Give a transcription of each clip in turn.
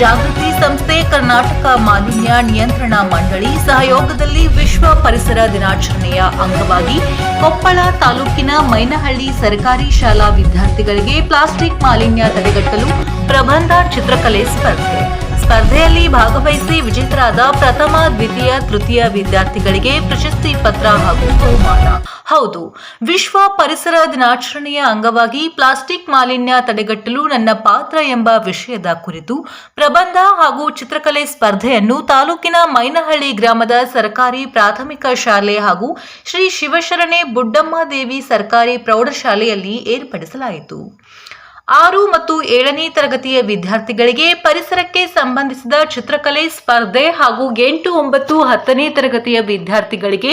ಜಾಗೃತಿ ಸಂಸ್ಥೆ ಕರ್ನಾಟಕ ಮಾಲಿನ್ಯ ನಿಯಂತ್ರಣ ಮಂಡಳಿ ಸಹಯೋಗದಲ್ಲಿ ವಿಶ್ವ ಪರಿಸರ ದಿನಾಚರಣೆಯ ಅಂಗವಾಗಿ ಕೊಪ್ಪಳ ತಾಲೂಕಿನ ಮೈನಹಳ್ಳಿ ಸರ್ಕಾರಿ ಶಾಲಾ ವಿದ್ಯಾರ್ಥಿಗಳಿಗೆ ಪ್ಲಾಸ್ಟಿಕ್ ಮಾಲಿನ್ಯ ತಡೆಗಟ್ಟಲು ಪ್ರಬಂಧ ಚಿತ್ರಕಲೆ ಸ್ಪರ್ಧೆ. ಸ್ಪರ್ಧೆಯಲ್ಲಿ ಭಾಗವಹಿಸಿ ವಿಜೇತರಾದ ಪ್ರಥಮ, ದ್ವಿತೀಯ, ತೃತೀಯ ವಿದ್ಯಾರ್ಥಿಗಳಿಗೆ ಪ್ರಶಸ್ತಿ ಪತ್ರ ಹಾಗೂ ಬಹುಮಾನ. ಹೌದು. ವಿಶ್ವ ಪರಿಸರ ದಿನಾಚರಣೆಯ ಅಂಗವಾಗಿ ಪ್ಲಾಸ್ಟಿಕ್ ಮಾಲಿನ್ಯ ತಡೆಗಟ್ಟಲು ನನ್ನ ಪಾತ್ರ ಎಂಬ ವಿಷಯದ ಕುರಿತು ಪ್ರಬಂಧ ಹಾಗೂ ಚಿತ್ರಕಲೆ ಸ್ಪರ್ಧೆಯನ್ನು ತಾಲೂಕಿನ ಮೈನಹಳ್ಳಿ ಗ್ರಾಮದ ಸರ್ಕಾರಿ ಪ್ರಾಥಮಿಕ ಶಾಲೆ ಹಾಗೂ ಶ್ರೀ ಶಿವಶರಣೆ ಬುಡ್ಡಮ್ಮ ದೇವಿ ಸರ್ಕಾರಿ ಪ್ರೌಢಶಾಲೆಯಲ್ಲಿ ಏರ್ಪಡಿಸಲಾಯಿತು. ಆರು ಮತ್ತು ಏಳನೇ ತರಗತಿಯ ವಿದ್ಯಾರ್ಥಿಗಳಿಗೆ ಪರಿಸರಕ್ಕೆ ಸಂಬಂಧಿಸಿದ ಚಿತ್ರಕಲೆ ಸ್ಪರ್ಧೆ ಹಾಗೂ ಎಂಟು ಒಂಬತ್ತು ಹತ್ತನೇ ತರಗತಿಯ ವಿದ್ಯಾರ್ಥಿಗಳಿಗೆ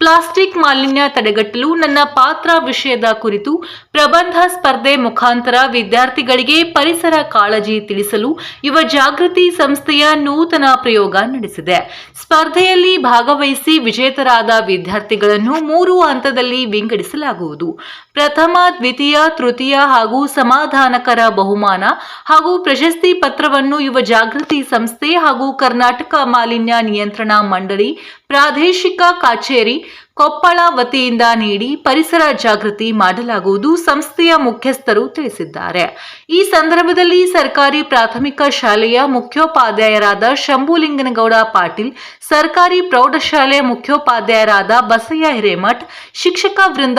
ಪ್ಲಾಸ್ಟಿಕ್ ಮಾಲಿನ್ಯ ತಡೆಗಟ್ಟಲು ನನ್ನ ಪಾತ್ರ ವಿಷಯದ ಕುರಿತು ಪ್ರಬಂಧ ಸ್ಪರ್ಧೆ ಮುಖಾಂತರ ವಿದ್ಯಾರ್ಥಿಗಳಿಗೆ ಪರಿಸರ ಕಾಳಜಿ ತಿಳಿಸಲು ಯುವ ಜಾಗೃತಿ ಸಂಸ್ಥೆಯ ನೂತನ ಪ್ರಯೋಗ ನಡೆಸಿದೆ. ಸ್ಪರ್ಧೆಯಲ್ಲಿ ಭಾಗವಹಿಸಿ ವಿಜೇತರಾದ ವಿದ್ಯಾರ್ಥಿಗಳನ್ನು ಮೂರು ಹಂತದಲ್ಲಿ ವಿಂಗಡಿಸಲಾಗುವುದು. ಪ್ರಥಮ, ದ್ವಿತೀಯ, ತೃತೀಯ ಹಾಗೂ ಸಮಾಧಾನಕರ ಬಹುಮಾನ ಹಾಗೂ ಪ್ರಶಸ್ತಿ ಪತ್ರವನ್ನು ಯುವ ಜಾಗೃತಿ ಸಂಸ್ಥೆ ಹಾಗೂ ಕರ್ನಾಟಕ ಮಾಲಿನ್ಯ ನಿಯಂತ್ರಣ ಮಂಡಳಿ ಪ್ರಾದೇಶಿಕ ಕಚೇರಿ ಕೊಪ್ಪಳ ವತಿಯಿಂದ ನೀಡಿ ಪರಿಸರ ಜಾಗೃತಿ ಮಾಡಲಾಗುವುದು, ಸಂಸ್ಥೆಯ ಮುಖ್ಯಸ್ಥರು ತಿಳಿಸಿದ್ದಾರೆ. ಈ ಸಂದರ್ಭದಲ್ಲಿ ಸರ್ಕಾರಿ ಪ್ರಾಥಮಿಕ ಶಾಲೆಯ ಮುಖ್ಯೋಪಾಧ್ಯಾಯರಾದ ಶಂಭುಲಿಂಗನಗೌಡ ಪಾಟೀಲ್, ಸರ್ಕಾರಿ ಪ್ರೌಢಶಾಲೆ ಮುಖ್ಯೋಪಾಧ್ಯಾಯರಾದ ಬಸಯ್ಯ ಹಿರೇಮಠ್, ಶಿಕ್ಷಕ ವೃಂದ,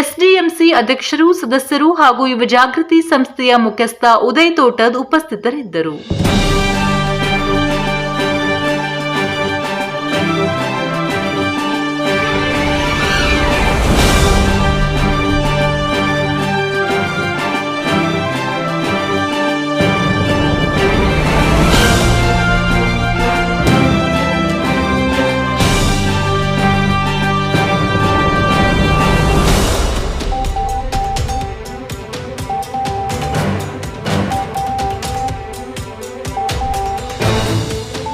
ಎಸ್ಡಿಎಂಸಿ ಅಧ್ಯಕ್ಷರು, ಸದಸ್ಯರು ಹಾಗೂ ಯುವ ಜಾಗೃತಿ ಸಂಸ್ಥೆಯ ಮುಖ್ಯಸ್ಥ ಉದಯ್ ತೋಟದ್ ಉಪಸ್ಥಿತರಿದ್ದರು.